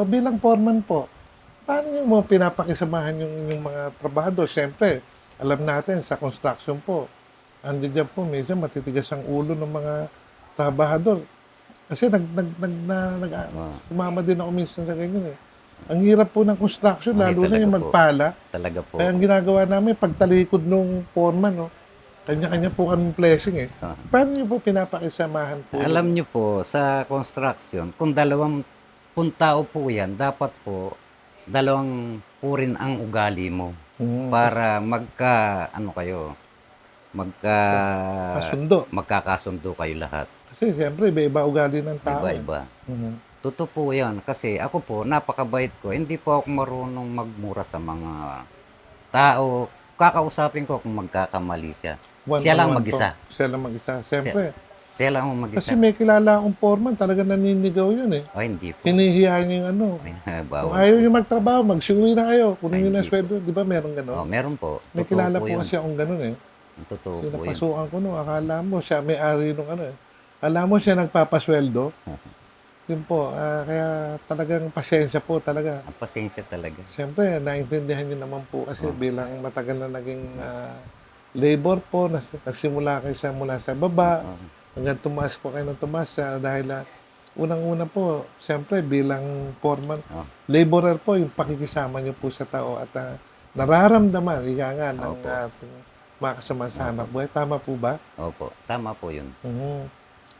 So bilang foreman po, paano nyo mo pinapakisamahan yung, yung mga trabahador? Siyempre, alam natin sa construction po, andiyan dyan po, minsan matitigas ang ulo ng mga trabahador. Kasi nag, nag, nag, na, nag, Ah. sumama din ako minsan sa ganyan eh. Ang hirap po ng construction, Ay, lalo na yung po. magpala. Talaga po. Kaya ang ginagawa namin, pagtalikod nung foreman, no, kanya-kanya po kami blessing eh. Ah. Paano nyo po pinapakisamahan po? Alam nyo po, sa construction, kung dalawang puntao po yan, dapat po, dalawang po rin ang ugali mo. Hmm, Para magka, ano kayo, magka, Kasundo. magkakasundo kayo lahat. Kasi siyempre, iba-iba ugali ng tao. eh. Iba-iba. Mhm. Totoo po yan. Kasi ako po, napakabait ko. Hindi po ako marunong magmura sa mga tao. Kakausapin ko kung magkakamali siya. One Siya lang one mag-isa. po. Siya lang mag-isa. Siyempre. Siya lang ang Kasi mag-isa. may kilala akong foreman, talaga naninigaw yun eh. O, hindi po. Hinihiya niyo yung ano. Ay, Kung bawal. ayaw niyo magtrabaho, magsuwi na kayo. Kunin niyo na sweldo. Di ba meron Oh, gano'n? meron po. May Totoo kilala po yun. kasi akong gano'n eh. Totoo Yung po yun. napasukan ko no, akala mo siya may-ari nung ano eh. Alam mo siya nagpapasweldo. Yun po, ah, kaya talagang pasensya po talaga. Ang pasensya talaga. Siyempre, naintindihan niyo naman po kasi Oh. bilang matagal na naging ah, labor po, nas, nagsimula kayo sa mula sa baba, Oo. Hanggang tumaas po kayo ng tumaas ah, dahil ah, unang-una po, siyempre bilang foreman, Oh. laborer po, yung pakikisama niyo po sa tao at ah, nararamdaman, ika nga, ng Opo. ating mga kasama sa hanap buhay. Tama po ba? Opo. Tama po yun. Mhm.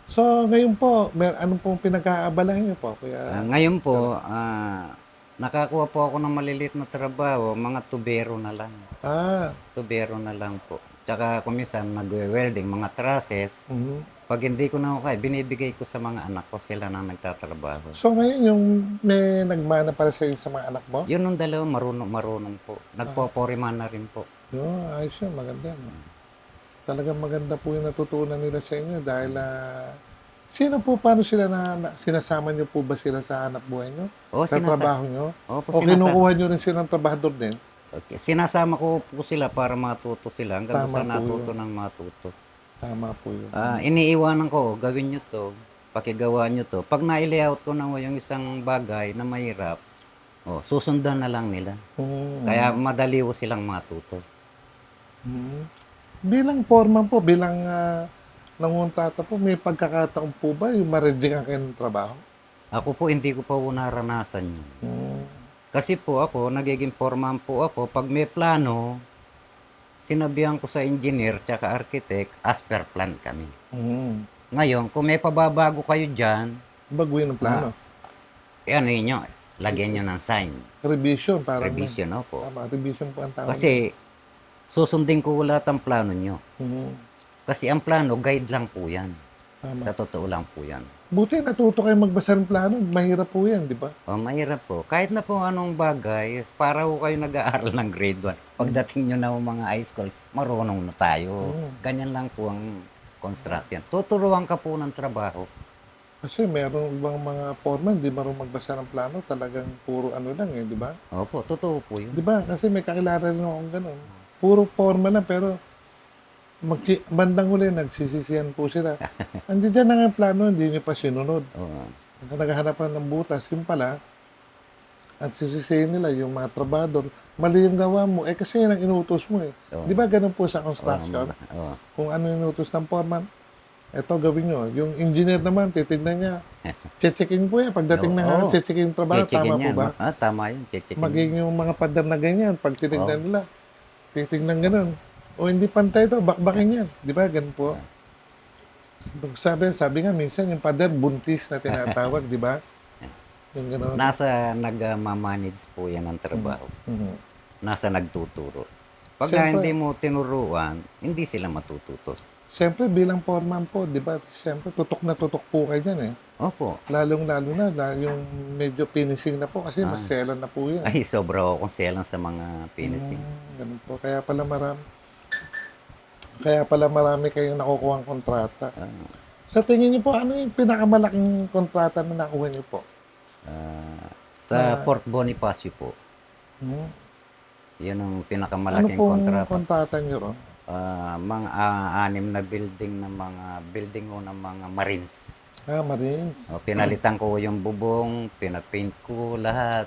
So, ngayon po, mer anong pong pinag-aabalahan niyo po? Kuya, ngayon po, ah, nakakuha po ako ng maliliit na trabaho. Mga tubero na lang. ah, Tubero na lang po. Tsaka kumisan nag-welding, mga trusses. mhm. Pag hindi ko na ako kaya, binibigay ko sa mga anak ko. Sila na nagtatrabaho. So, ngayon yung may nagmana para sa sa mga anak mo? Yun nung dalawa, marunong, marunong po. Nagpoporiman na rin po. Yun, ayos yun, maganda. no? Talagang maganda po yung natutunan nila sa inyo dahil ah, sino po, paano sila na, na- sinasama niyo po ba sila sa hanap buhay niyo? O, sa sinasa- trabaho niyo? Opo, O sinasa- kinukuha niyo rin silang trabahador din? Okay. Sinasama ko po sila para matuto sila hanggang Tama sa po natuto yun. ng matuto. Tama po yun. Ah, iniiwanan ko, gawin nyo to, pakigawa nyo to. Pag na-layout ko na yung isang bagay na mahirap, oh, susundan na lang nila. Mm. Kaya madali ko silang matuto. Mm. Bilang foreman po, bilang uh, nanguntrata po, may pagkakataon po ba yung ma-reject ang kanyang trabaho? Ako po, hindi ko pa po naranasan yun. Mm. Kasi po ako, nagiging foreman po ako, pag may plano, sinabihan ko sa engineer tsaka architect, as per plan kami. Mm. Ngayon, kung may pababago kayo dyan, Baguhin ang plano. eh, ano yun nyo, lagyan nyo ng sign. Revision, parang. Revision, opo. Tama, revision po ang tawag. Kasi, susundin ko lahat ang plano nyo. Mm. Kasi ang plano, guide lang po yan. Tama. Sa totoo lang po yan. Buti natuto kayo magbasa ng plano. Mahirap po yan, di ba? O, mahirap po. Kahit na po anong bagay, para ho kayo nag-aaral ng grade 1. Pagdating nyo na mga high school, marunong na tayo. Mm. Ganyan lang po ang construction. Tuturuan ka po ng trabaho. Kasi meron ibang mga foreman, di marunong magbasa ng plano. Talagang puro ano lang eh, di ba? Opo, totoo po yun. Di ba? Kasi may kakilala rin akong ganun. Puro foreman lang, pero mag bandang huli, nagsisisiyan po sila. Andiyan dyan na nga ang plano, hindi nyo pa sinunod. Oo. Naghahanap pa ng butas, yung pala, at sisisihin nila yung mga trabador, mali yung gawa mo. Eh kasi yan ang inutos mo eh. Oo. Di ba ganun po sa construction? oo. Kung ano yung inutos ng foreman, eto gawin nyo. Yung engineer naman, titignan niya. Checkin po yan. Pagdating na Oo. checkin yung trabaho, tama po ba? Ah, tama yun. Checkin Maging yung mga pader na ganyan, pag tinignan Oo. nila, titignan ganun. O hindi pantay to, bakbakin yan. Di ba? Ganun po. Sabi, sabi nga, minsan yung pader buntis na tinatawag, di ba? Yung gano'n. Nasa nag-manage po yan ng trabaho. Mhm. Nasa nagtuturo. Pag Siyempre. hindi mo tinuruan, hindi sila matututo. Siyempre, bilang foreman po, di ba? Siyempre, tutok na tutok po kayo dyan eh. Opo. Lalong-lalo na, na yung medyo finishing na po kasi mas Ah. selan na po yun. Ay, sobra ako kung selang sa mga finishing. Mm, ganun po. Kaya pala marami, kaya pala marami kayong nakukuha ng kontrata. Ah, Sa tingin niyo po, ano yung pinakamalaking kontrata na nakuha niyo po? ah, sa Ah. Port Bonifacio po. Hmm? Yun ang Ano pinakamalaking pong kontrata. kontrata nyo ron? Ah, mga ah, anim na building ng mga building ko ng mga Marines. Ah, Marines. O, pinalitan ko yung bubong, pinapaint ko lahat.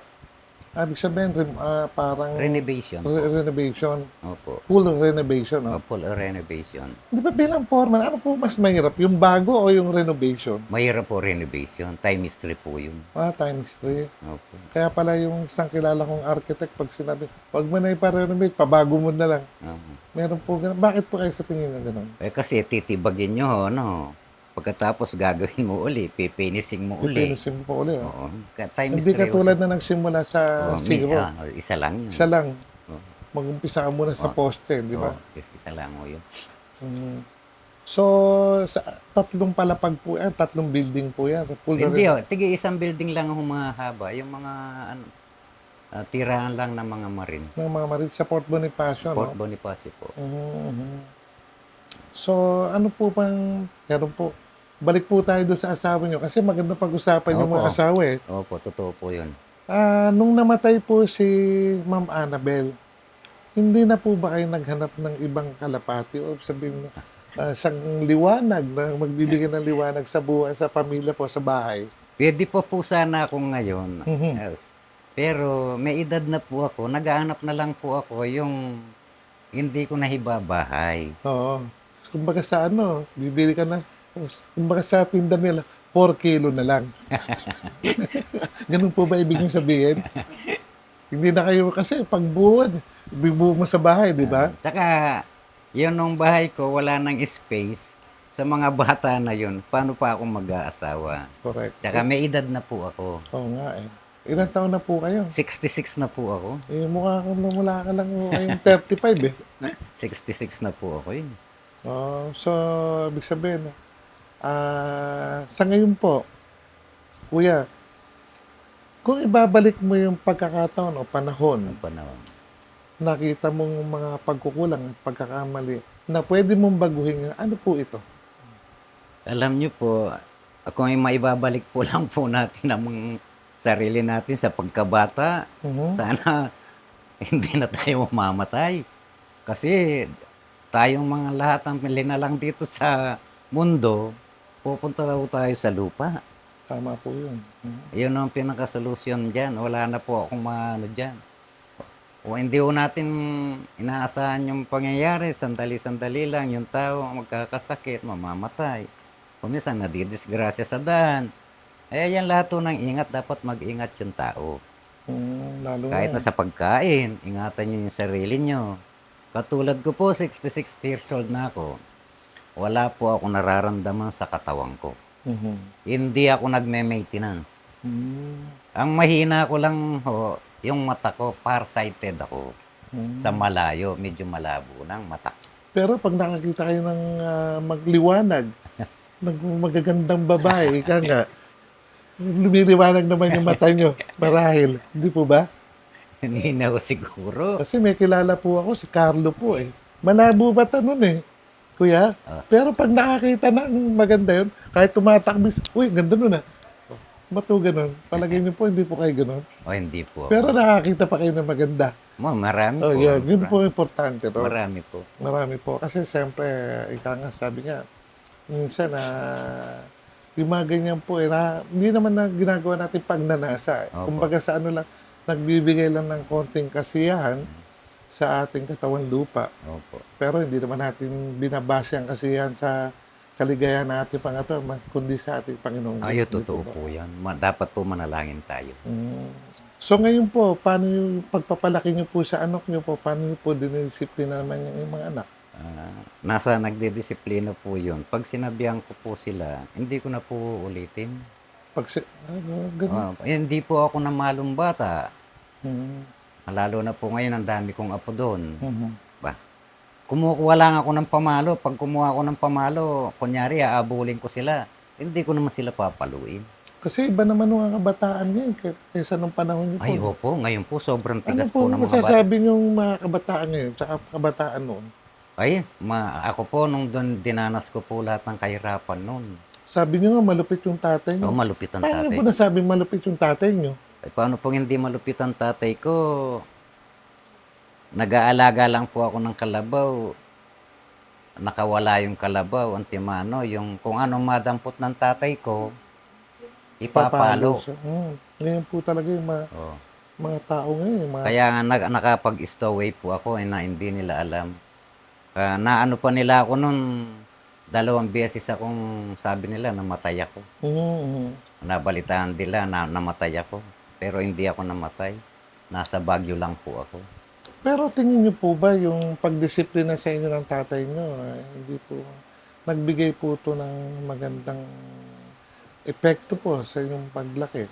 Ibig sabihin, rem- ah, parang Renovation. re- renovation. Opo. Full renovation. No? O, full renovation. Di ba bilang foreman, ano po mas mahirap? Yung bago o yung renovation? Mahirap po renovation. Time is three po yun. Ah, times three. Opo. Kaya pala yung isang kilala kong architect, pag sinabi, wag mo na ipa-renovate, pabago mo na lang. Oo. Meron po ganun. Bakit po kayo sa tingin na ganun? Eh kasi titibagin nyo, no? Pagkatapos gagawin mo uli, pipinising mo uli. Pinisim po ulit. oh. Oo. Ka- Time Hindi katulad also. na nagsimula sa zero. ah, isa lang yun. Isa lang. Oo. Mag-umpisa ka muna sa Oo. poste, di ba? Oo, isa lang mo yun. Mm. So, sa tatlong palapag po yan, tatlong building po yan. Hindi, oh, tigi isang building lang ang humahaba. Yung mga ano, ah, tirahan lang ng mga marine. ng mga marit sa Port Bonifacio. Port no? Bonifacio po. Mhm. So, ano po bang, meron po, balik po tayo doon sa asawa nyo kasi maganda pag-usapan yung mga asawa eh. Opo, totoo po yun. Ah, nung namatay po si Ma'am Annabel, hindi na po ba kayo naghanap ng ibang kalapati o sabihin mo, ah, isang liwanag na magbibigay ng liwanag sa buhay, sa pamilya po, sa bahay? Pwede po po sana ako ngayon. Mhm. Yes. Pero may edad na po ako. Nagaanap na lang po ako yung hindi ko nahibabahay. Oo. Kumbaga sa ano, bibili ka na, kumbaga sa tinda nila, 4 kilo na lang. Ganun po ba ibig sabihin? Hindi na kayo, kasi pag buwan, bibuo mo sa bahay, di ba? Tsaka, yun nung bahay ko, wala nang space. Sa mga bata na yun, paano pa ako mag-aasawa? Correct. Tsaka may edad na po ako. Oo nga eh. Ilan taon na po kayo? 66 na po ako. Eh, mukha kang mula ka lang kayong 35 eh. 66 na po ako yun. Oh, so, ibig sabihin, ah, sa ngayon po, kuya, kung ibabalik mo yung pagkakataon o panahon, Ang panahon. nakita mong mga pagkukulang at pagkakamali na pwede mong baguhin, ano po ito? Alam niyo po, kung may maibabalik po lang po natin ang mga sarili natin sa pagkabata, Mhm. sana hindi na tayo mamamatay. Kasi tayong mga lahat ng lang dito sa mundo, pupunta daw tayo sa lupa. Tama po yun. Yun ang pinakasolusyon dyan. Wala na po akong maano dyan. O hindi ko natin inaasahan yung pangyayari. Sandali-sandali lang yung tao magkakasakit, mamamatay. Kuminsan nadidisgrasya sa daan. Eh, yan lahat po ng ingat. Dapat mag-ingat yung tao. Mhm, lalo Kahit na. na sa pagkain, ingatan nyo yung sarili nyo. Katulad ko po, 66 years old na ako. Wala po ako nararamdaman sa katawan ko. Mhm. Hindi ako nagme-maintenance. Mhm. Ang mahina ko lang ho, yung mata ko, farsighted ako. Mhm. Sa malayo, medyo malabo ng mata. Pero pag nakakita kayo ng ah, magliwanag, ng magagandang babae, ika nga, lumiliwanag naman yung mata nyo. Marahil. Hindi po ba? Hindi na siguro. Kasi may kilala po ako, si Carlo po eh. Malabo ba nun eh? Kuya? Ah. Pero pag nakakita ng maganda yun, kahit tumatakbi, uy, ganda nun ah. Ba't po ganun? Palagay niyo po, hindi po kayo ganun. O hindi po. Pero nakakita pa kayo ng maganda. Mo, marami Oh, po. yun. Yun po importante. No? Marami po. Marami po. Kasi siyempre, ika nga, sabi nga, minsan na yung mga ganyan po, eh, na, hindi naman na ginagawa natin pagnanasa. Eh. Opo. Kumbaga sa ano lang, nagbibigay lang ng konting kasiyahan sa ating katawan lupa. Opo. Pero hindi naman natin binabase ang kasiyahan sa kaligayahan natin pangato, kundi sa ating Panginoong. Diyos. totoo po yan. Dapat po manalangin tayo. Mm. So ngayon po, paano yung pagpapalaki niyo po sa anak niyo po, paano niyo po dinidisiplina naman yung mga anak? Ah, nasa nagdidisiplina po yun. Pag sinabihan ko po sila, hindi ko na po ulitin. Pag si, ano, ganun. Eh, hindi po ako na malong bata. Mm. Lalo na po ngayon, ang dami kong apo doon. Mhm. Kumukuha lang ako ng pamalo. Pag kumuha ako ng pamalo, kunyari, aabulin ko sila. Hindi ko naman sila papaluin. Kasi iba naman nung mga kabataan ngayon kay- kaysa nung panahon niyo po. Ay, opo, ngayon po, sobrang ano tigas po po, ng mga bata. masasabi niyong mga kabataan ngayon tsaka kabataan noon? Ay, ma, ako po, nung doon dinanas ko po lahat ng kahirapan noon. Sabi niyo nga malupit yung tatay niyo. malupit ang Paano tatay. po nasabing malupit yung tatay niyo? Ay, paano pong hindi malupit ang tatay ko? nag-aalaga lang po ako ng kalabaw. Nakawala yung kalabaw, antimano, yung kung ano madampot ng tatay ko, ipapalo. Mm. Ngayon po talaga yung mga, Oh. mga tao ngayon. Mga, Kaya nga nag, nakapag-stowaway po ako eh, na hindi nila alam. Ah, naano pa nila ako nun, dalawang beses akong sabi nila namatay ako. Mm, mm. Nabalitaan nila na namatay ako. Pero hindi ako namatay. Nasa Baguio lang po ako. Pero tingin niyo po ba yung pagdisiplina sa inyo ng tatay niyo, eh, hindi po, nagbigay po ito ng magandang epekto po sa inyong paglaki?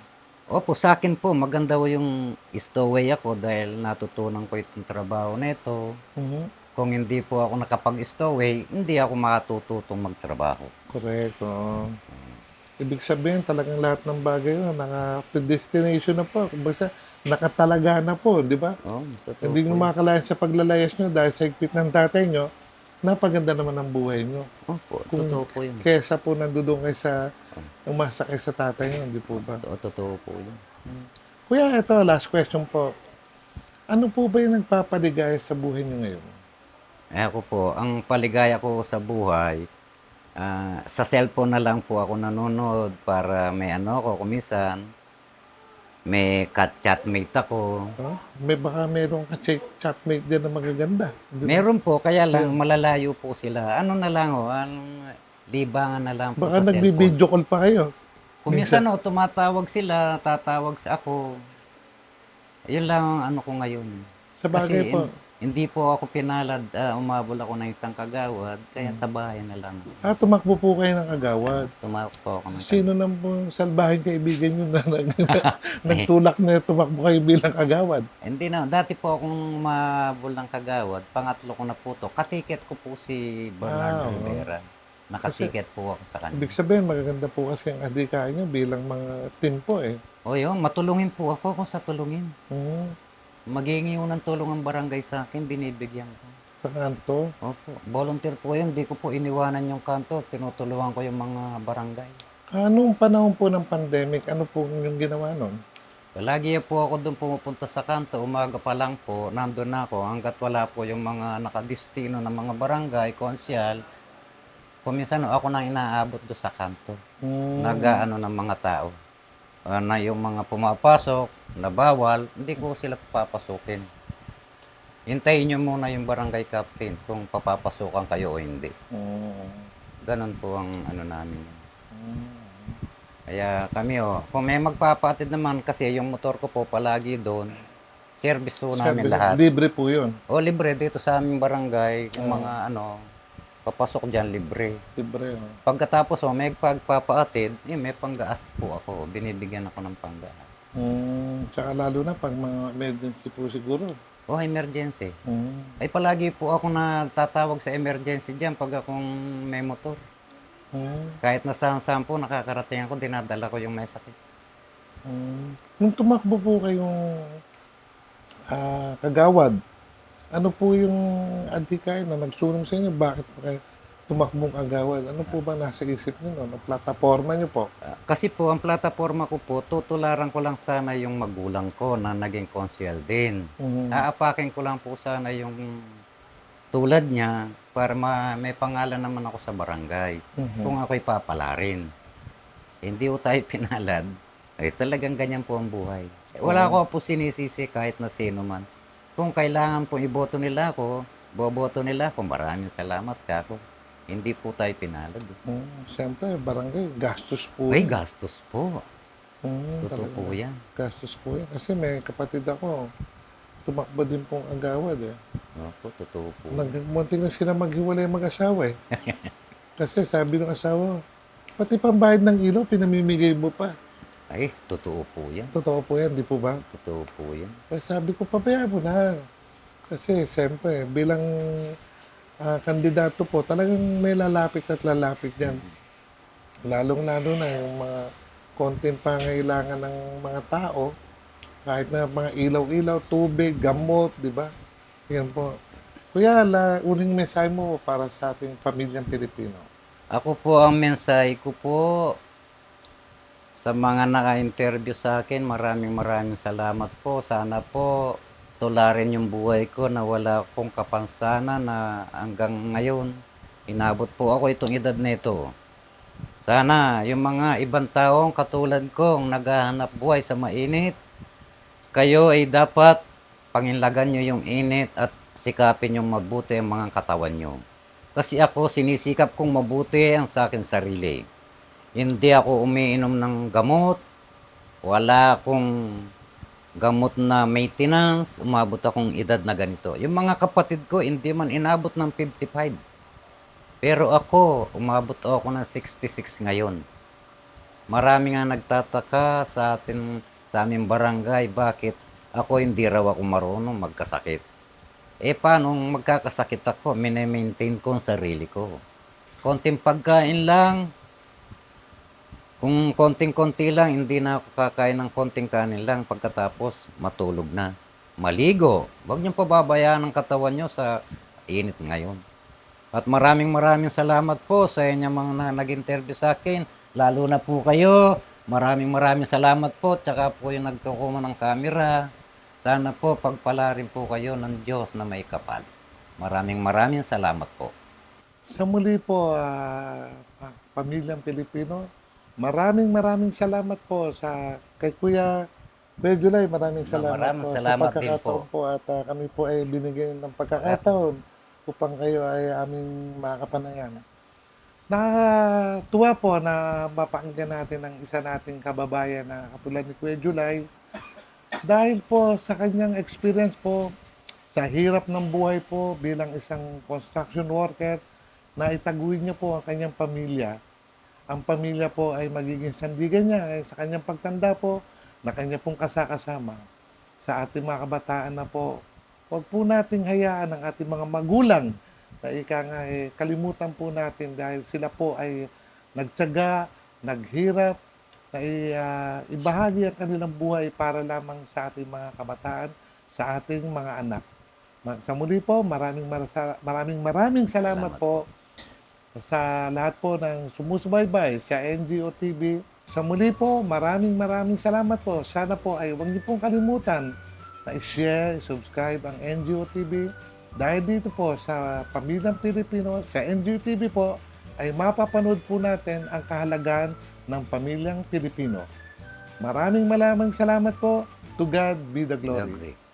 Opo, sa akin po, maganda po yung stowaway ako dahil natutunan ko itong trabaho nito. Mhm. Kung hindi po ako nakapag-stowaway, hindi ako makatututong magtrabaho. Correct. oo. Ibig sabihin talagang lahat ng bagay yun, naka-predestination na po. Kumbaga, nakatalaga na po, di ba? Oh, totoo Hindi po nyo makakalayan sa paglalayas nyo dahil sa higpit ng tatay nyo, napaganda naman ang buhay nyo. Opo, Kung- totoo po yun. Kesa po nandudong kayo sa, umasa kayo sa tatay nyo, hindi po ba? Totoo, totoo po yun. Kuya, ito, last question po. Ano po ba yung nagpapaligaya sa buhay nyo ngayon? Eh ako po, ang paligaya ko sa buhay, ah, sa cellphone na lang po ako nanonood para may ano ako, kumisan, may cat chatmate ako. Huh? May baka merong ka-chat- chatmate din na magaganda. Hindi- Meron po, kaya lang malalayo po sila. Ano na lang oh, anong libangan na lang po Baka sa cellphone. nagbibideo call pa kayo. Kuminsan oh, tumatawag sila, tatawag sa ako. Yun lang ang ano ko ngayon. Sa bagay Kasi po. Hindi po ako pinalad, ah, umabol ako ng isang kagawad, kaya Hmm. sa bahay na lang. Ah, tumakbo po kayo ng agawad. Tumawag po ako ng Sino nang po salbahing kaibigan nyo na nag, nagtulak na tumakbo kayo bilang agawad? Hindi na, dati po akong umabol ng kagawad, pangatlo ko na po to. Katiket ko po si Ah, Bernardo oo. Rivera. Nakatiket po ako sa kanya. Ibig sabihin, magaganda po kasi ang adikain nyo bilang mga team po eh. O yun, matulungin po ako kung sa tulungin. Hmm, Maghingi yun ng tulong ang barangay sa akin, binibigyan ko. sa kanto. Opo, volunteer po yun, di ko po iniwanan yung kanto, tinutulungan ko yung mga barangay. Anong panahon po ng pandemic, ano po yung ginawa nun? Lagi po ako doon pumupunta sa kanto, umaga pa lang po, nandun na ako, hanggat wala po yung mga nakadistino ng mga barangay, konsyal, kuminsan ako nang inaabot doon sa kanto. Hmm, Nagaano ng mga tao. Ah, na yung mga pumapasok, na bawal, hindi ko sila papapasukin. Hintayin nyo muna yung barangay captain kung papapasukan kayo o hindi. hmm, Ganon po ang ano namin. hmm. Kaya kami oh, kung may magpapatid naman kasi yung motor ko po palagi doon, service po namin Sabi- lahat. Libre po yun. O libre dito sa aming barangay, yung Oo. mga ano, papasok dyan libre. Libre. oh. Pagkatapos oh, may pagpapaatid, eh, may panggaas po ako. Binibigyan ako ng panggaas. Hmm, tsaka lalo na pag mga emergency po siguro. O emergency. Hmm. Ay palagi po ako na tatawag sa emergency dyan pag akong may motor. Hmm. Kahit na saan-saan po nakakarating ako, dinadala ko yung may sakit. Hmm. Nung tumakbo po kayong ah, kagawad, ano po yung adhikain na nagsunom sa inyo? Bakit po kayo tumakbong kagawad? Ano po ba nasa isip niyo no? Ang plataforma niyo po? Ah, Kasi po, ang plataforma ko po, tutularan ko lang sana yung magulang ko na naging konsyel din. Hmm. Aapakin ko lang po sana yung tulad niya para ma- may pangalan naman ako sa barangay. Mhm. Kung ako'y papalarin. Hindi ko tayo pinalad. Ay talagang ganyan po ang buhay. Wala ko po sinisisi kahit na sino man. Kung kailangan po iboto nila ako, boboto nila ako. Maraming salamat ka ako. Hindi po tayo pinalad. Hmm. Siyempre, barangay, gastos po. Ay, gastos po. Hmm, Totoo talaga. po yan. Gastos po yan. Kasi may kapatid ako, tumakbo din pong agawad eh. Opo, totoo po. Nagmunti na sila maghiwalay mag-asawa eh. Kasi sabi ng asawa, pati pambayad ng ilaw, pinamimigay mo pa. Ay, totoo po yan. Totoo po yan, di po ba? Totoo po yan. Kaya sabi ko, pabayaan mo na. Kasi siyempre, bilang ah, kandidato po, talagang may lalapit at lalapit yan. Lalong-lalo na yung mga konting pangailangan ng mga tao, kahit na mga ilaw-ilaw, tubig, gamot, di ba? Yan po. Kuya, la, uling mensahe mo para sa ating pamilyang Pilipino. Ako po ang mensahe ko po sa mga naka-interview sa akin. Maraming maraming salamat po. Sana po tularin yung buhay ko na wala akong kapansanan na hanggang ngayon, inabot po ako itong edad na ito. Sana yung mga ibang taong katulad kong naghahanap buhay sa mainit, kayo ay dapat panginlagan nyo yung init at sikapin yung mabuti ang mga katawan nyo. Kasi ako sinisikap kong mabuti ang sa akin sarili. Hindi ako umiinom ng gamot, wala akong gamot na maintenance, umabot akong edad na ganito. Yung mga kapatid ko, hindi man inabot ng 55. Pero ako, umabot ako ng 66 ngayon. Marami nga nagtataka sa atin, sa aming barangay, bakit ako hindi raw ako marunong magkasakit. Eh, paano magkakasakit ako? Mine-maintain ko ang sarili ko. Konting pagkain lang, kung konting-konti lang, hindi na ako kakain ng konting kanin lang pagkatapos matulog na. Maligo. Huwag niyong pababayaan ang katawan niyo sa init ngayon. At maraming maraming salamat po sa inyo mga na, nag-interview sa akin. Lalo na po kayo. Maraming maraming salamat po. Tsaka po yung nagkukuma ng camera. Sana po pagpala rin po kayo ng Diyos na may kapal. Maraming maraming salamat po. Sa muli po, pa- pamilyang Pilipino, maraming maraming salamat po sa kay Kuya Kuya July, maraming salamat Maraming po salamat sa pagkakataon po. at ah, kami po ay binigyan ng pagkakataon upang kayo ay aming makapanayan. Nakatuwa po na mapakinggan natin ang isa nating kababayan na katulad ni Kuya July dahil po sa kanyang experience po sa hirap ng buhay po bilang isang construction worker na itaguin niya po ang kanyang pamilya. Ang pamilya po ay magiging sandigan niya eh, sa kanyang pagtanda po na kanya pong kasakasama sa ating mga kabataan na po. Huwag po nating hayaan ang ating mga magulang na ika nga eh, kalimutan po natin dahil sila po ay nagtyaga, naghirap, na ah, ibahagi ang kanilang buhay para lamang sa ating mga kabataan, sa ating mga anak. Sa muli po, maraming marasa- maraming maraming salamat, Salamat po sa lahat po ng sumusubaybay sa NGO TV. Sa muli po, maraming maraming salamat po. Sana po ay huwag niyo pong kalimutan na i-share, subscribe ang NGO TV. Dahil dito po sa Pamilyang Pilipino, sa NGO TV po, ay mapapanood po natin ang kahalagahan ng Pamilyang Pilipino. Maraming maraming salamat po. To God be the glory. Glory.